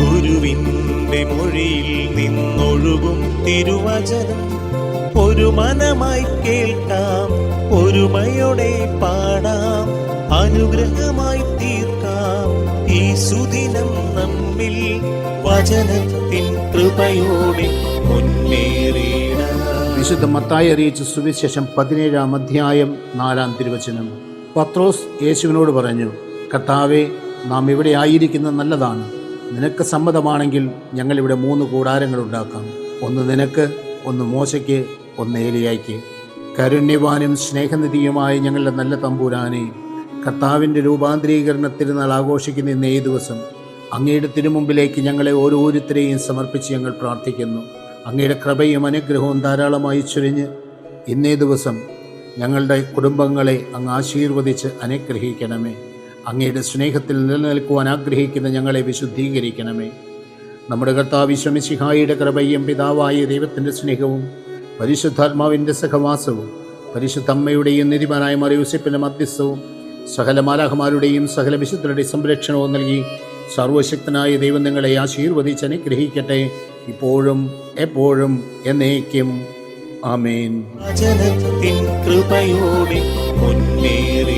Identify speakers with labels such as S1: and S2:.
S1: ഗുരുവിന്റെ മൊഴിയിൽ നിന്നൊഴുകും തിരുവചനം. ഒരു മനമായി കേൾക്കാം ഒരുമയോടെ പാടാം അനുഗ്രഹമായി തീർക്കാം. ഈ സുദിനം നമ്മിൽ വചനത്തിൻ കൃപയോടെ മുന്നേറിയിടാം
S2: വിശുദ്ധ മത്തായി അറിയിച്ച സുവിശേഷം പതിനേഴാം അധ്യായം നാലാം തിരുവചനം. പത്രോസ് യേശുവിനോട് പറഞ്ഞു കർത്താവെ നാം ഇവിടെ ആയിരിക്കുന്നത് നല്ലതാണ്. നിനക്ക് സമ്മതമാണെങ്കിൽ ഞങ്ങളിവിടെ മൂന്ന് കൂടാരങ്ങൾ ഉണ്ടാക്കാം. ഒന്ന് നിനക്ക് ഒന്ന് മോശയ്ക്ക് ഒന്ന് ഏലിയായ്ക്ക്. കരുണ്യവാനും സ്നേഹനിധിയുമായ ഞങ്ങളുടെ നല്ല തമ്പൂരാനെ കർത്താവിന്റെ രൂപാന്തരീകരണ തിരുനാൾ ആഘോഷിക്കുന്ന ഇന്ന് ഈ ദിവസം? അങ്ങയുടെ തിരുമുമ്പിലേക്ക് ഞങ്ങളെ ഓരോരുത്തരെയും സമർപ്പിച്ച് ഞങ്ങൾ പ്രാർത്ഥിക്കുന്നു. അങ്ങയുടെ കൃപയും അനുഗ്രഹവും ധാരാളമായി ചൊരിഞ്ഞ് ഇന്നേ ദിവസം ഞങ്ങളുടെ കുടുംബങ്ങളെ അങ്ങ് ആശീർവദിച്ച് അനുഗ്രഹിക്കണമേ. അങ്ങയുടെ സ്നേഹത്തിൽ നിലനിൽക്കുവാൻ ആഗ്രഹിക്കുന്ന ഞങ്ങളെ വിശുദ്ധീകരിക്കണമേ. നമ്മുടെ കർത്താവ് ശമിശിഹായിയുടെ കൃപയും പിതാവായ ദൈവത്തിന്റെ സ്നേഹവും പരിശുദ്ധാത്മാവിന്റെ സഹവാസവും പരിശുദ്ധ അമ്മയുടെയും നിധിമാനായ മറിയൂസിപ്പിന്റെ മധ്യസ്ഥവും സകല മാലാഹമാരുടെയും സകല വിശുദ്ധരുടെയും സംരക്ഷണവും നൽകി സർവശക്തനായ ദൈവം നിങ്ങളെ ആശീർവദിച്ച് അനുഗ്രഹിക്കട്ടെ. ഇപ്പോഴും എപ്പോഴും എന്നേക്കും. ആമേൻ.
S1: കൃപയോടെ മുന്നേറിയിടാം